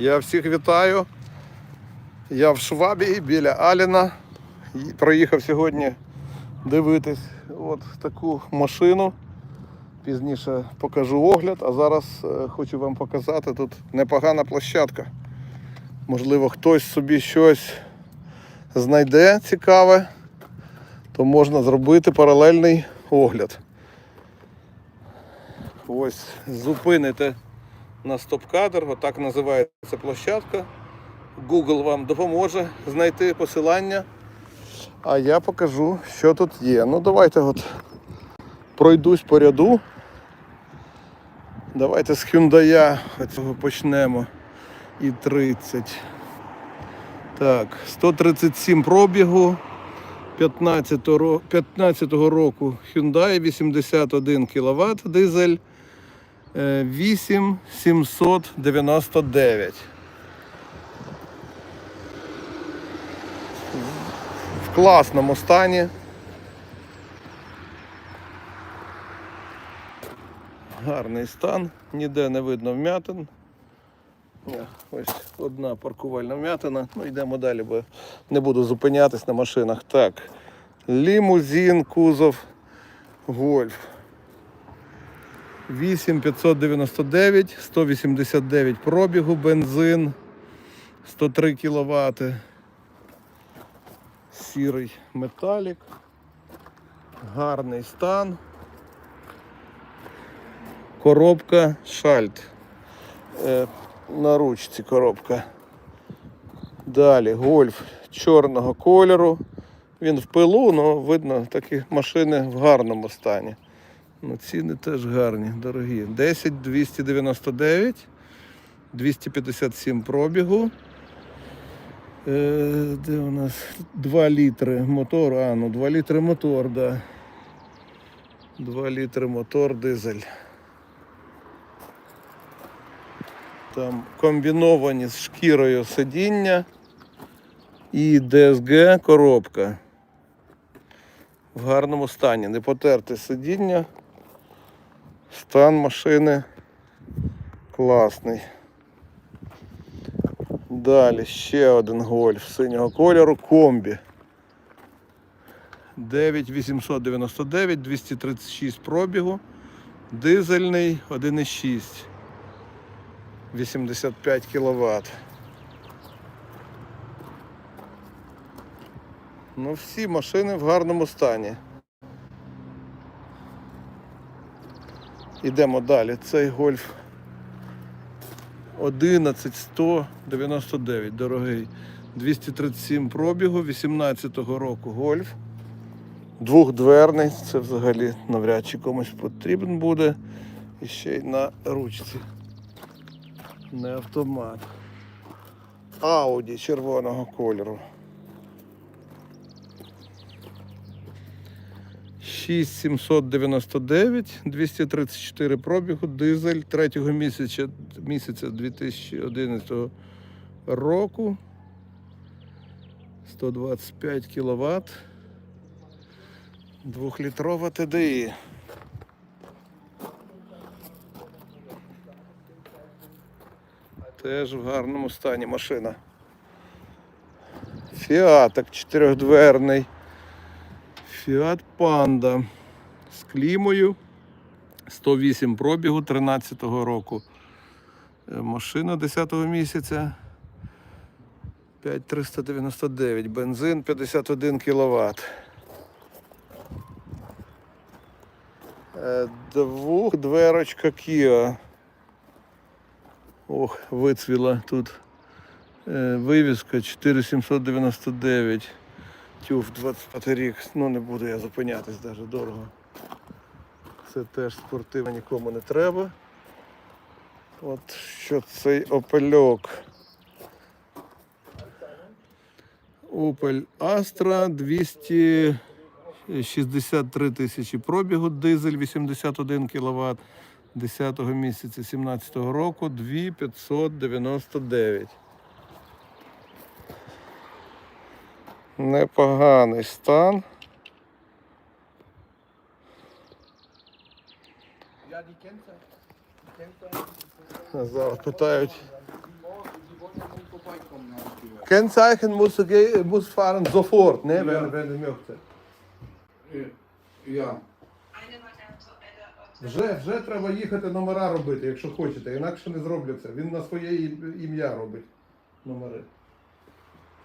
Я всіх вітаю. Я в Швабії біля Аліна. Проїхав сьогодні дивитись от таку машину. Пізніше покажу огляд, а зараз е, хочу вам показати тут непогана площадка. Можливо, хтось собі щось знайде цікаве, то можна зробити паралельний огляд. Ось зупините на стоп-кадр, отак називається площадка. Google вам допоможе знайти посилання. А я покажу, що тут є. Ну давайте от пройдусь по ряду. Давайте з Hyundai цього почнемо. І 30. Так, 137 пробігу. 15 ро- 15-го року Hyundai 81 кВт дизель. Е, 8799. В класному стані. Гарний стан, ніде не видно вмятин. Ось одна паркувальна вмятина. Ну йдемо далі, бо не буду зупинятись на машинах. Так. Лімузин, кузов, гольф. 8599, 189 пробігу, бензин, 103 кВт. Сірий металік. Гарний стан. Коробка шальт. Е, на ручці коробка. Далі гольф чорного кольору. Він в пилу, але видно, такі машини в гарному стані. Ну, ціни теж гарні, дорогі. 10 299, 257 пробігу. Е, де у нас 2 літри мотор, а, ну 2 літри мотор, да. 2 літри мотор, дизель. Там комбіновані з шкірою сидіння і DSG коробка. В гарному стані. Не потерте сидіння. Стан машини класний. Далі ще один гольф синього кольору комбі. 9899, 236 пробігу. Дизельний 1,6. 85 кВт. Ну, всі машини в гарному стані. Ідемо далі. Цей гольф 11199, дорогий. 237 пробігу, 18-го року гольф. Двохдверний, це взагалі навряд чи комусь потрібен буде. І ще й на ручці. Не автомат. Ауді червоного кольору. 6799, 234 пробігу, дизель 3 місяця, місяця 2011 року. 125 кВт. Двохлітрова TDI. Теж в гарному стані машина. Фіаток чотирьохдверний. Фіат Панда з клімою. 108 пробігу 13-го року. Е, Машина 10-го місяця. 5399. Бензин 51 кВт. Е, Двохдверочка Kia. Ох, вицвіла тут е, вивіска 4799. Тюф 25 рік. Ну не буду я зупинятись даже дорого. Це теж спортивно нікому не треба. От що цей опельок. Opel Astra 263 тисячі пробігу, дизель 81 кВт. 10 місяця 17 року 2599. Непоганий стан. Ja. Зараз питають, ja. Kennzeichen muss, muss fahren sofort, ne? wenn, wenn du möchtest. Ja. Вже, вже треба їхати номера робити, якщо хочете, інакше не зробляться. Він на своє ім- ім'я робить номери.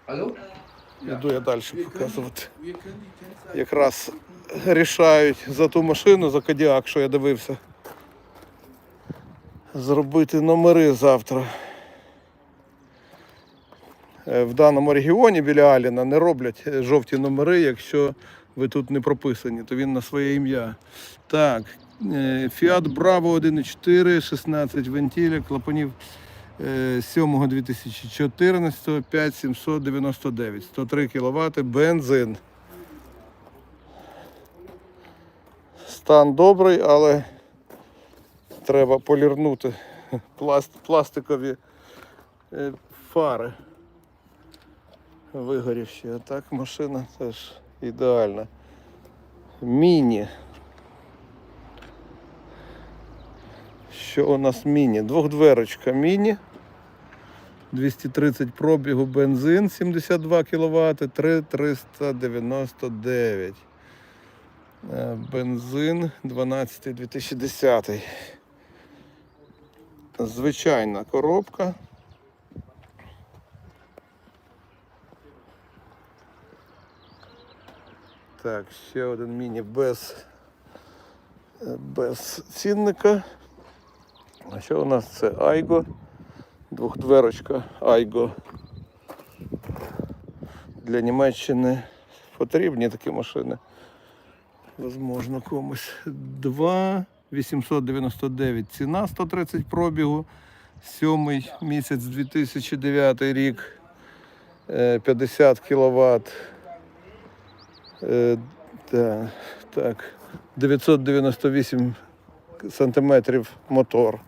Hallo? Іду я далі показувати. Якраз рішають за ту машину, за Кадіак, що я дивився. Зробити номери завтра. Е, В даному регіоні біля Аліна не роблять жовті номери, якщо ви тут не прописані, то він на своє ім'я. Так, е, Fiat Bravo 1.4, 16 вентиля, клапанів 7 2014, 5799, 103 кВт, бензин. Стан добрий, але треба полірнути пласт, пластикові е, фари. Вигорівші. А так машина теж ідеальна. Міні. Що у нас міні? Двохдверочка міні. 230 пробігу бензин 72 кВт, 3,399. Е, Бензин 12 2010. Звичайна коробка. Так, ще один міні без, без цінника. А що у нас це Айго? Двохдверочка Айго. Для Німеччини потрібні такі машини. Возможно, комусь. 2 899 ціна 130 пробігу. Сьомий місяць 2009 рік. Е, 50 кВт. Так, так. 998 сантиметрів мотор.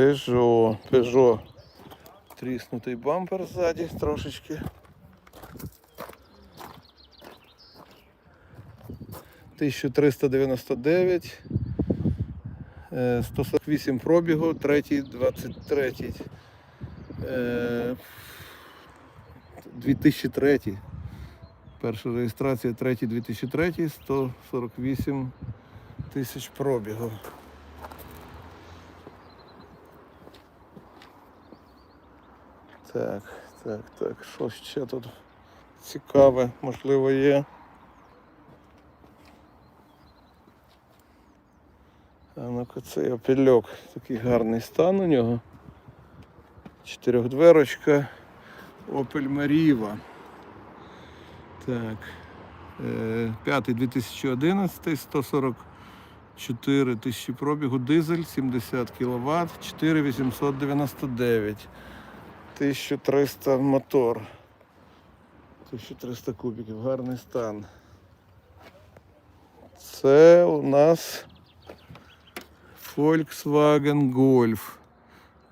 Peugeot, Peugeot. Тріснутий бампер ззаді трошечки. 1399, е, 148 пробігу, третій, 23, е, 2003. Перша реєстрація, третій 2003, 148 тисяч пробігу. Так, так, так, що ще тут цікаве, можливо, є. А ну-ка цей опільок, такий гарний стан у нього. Чотирьохдверочка Opel Meriva. Так. Е, П'ятий 2011, 144 тисячі пробігу, дизель, 70 кВт, 4899. 1300 мотор. 1300 кубиків, гарний стан. Це у нас Volkswagen Golf.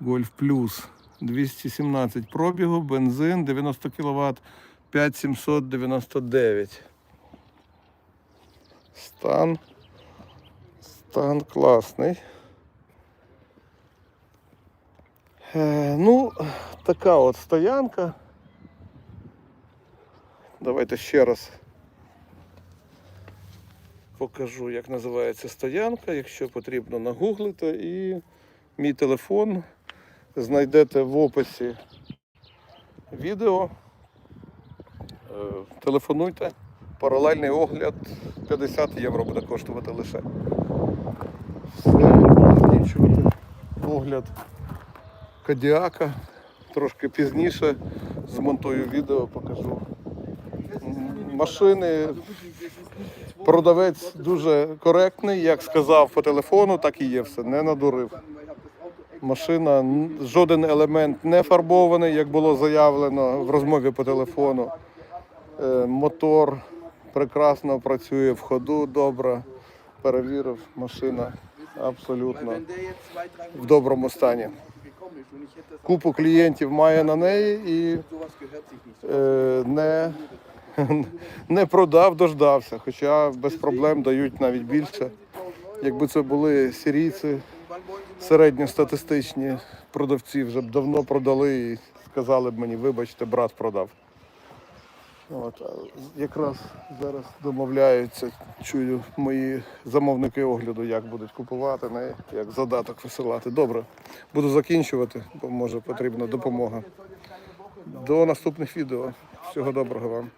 Golf Plus. 217 пробігу, бензин, 90 кВт, 5799. Стан. Стан класний. Е, ну, така от стоянка. Давайте ще раз покажу, як називається стоянка. Якщо потрібно нагуглите і мій телефон знайдете в описі відео. Е, Телефонуйте. Паралельний огляд 50 євро буде коштувати лише. Все, закінчувати огляд Кадіака. Трошки пізніше змонтую відео, покажу. Машини продавець дуже коректний, як сказав по телефону, так і є все, не надурив. Машина, жоден елемент не фарбований, як було заявлено в розмові по телефону. Е, Мотор прекрасно працює в ходу, добре. Перевірив, машина абсолютно в доброму стані. Купу клієнтів має на неї і е, не, не продав, дождався. Хоча без проблем дають навіть більше. Якби це були сирійці, середньостатистичні продавці вже б давно продали і сказали б мені, вибачте, брат продав. От, якраз зараз домовляються, чую мої замовники огляду, як будуть купувати, як задаток висилати. Добре, буду закінчувати, бо може потрібна допомога. До наступних відео. Всього доброго вам.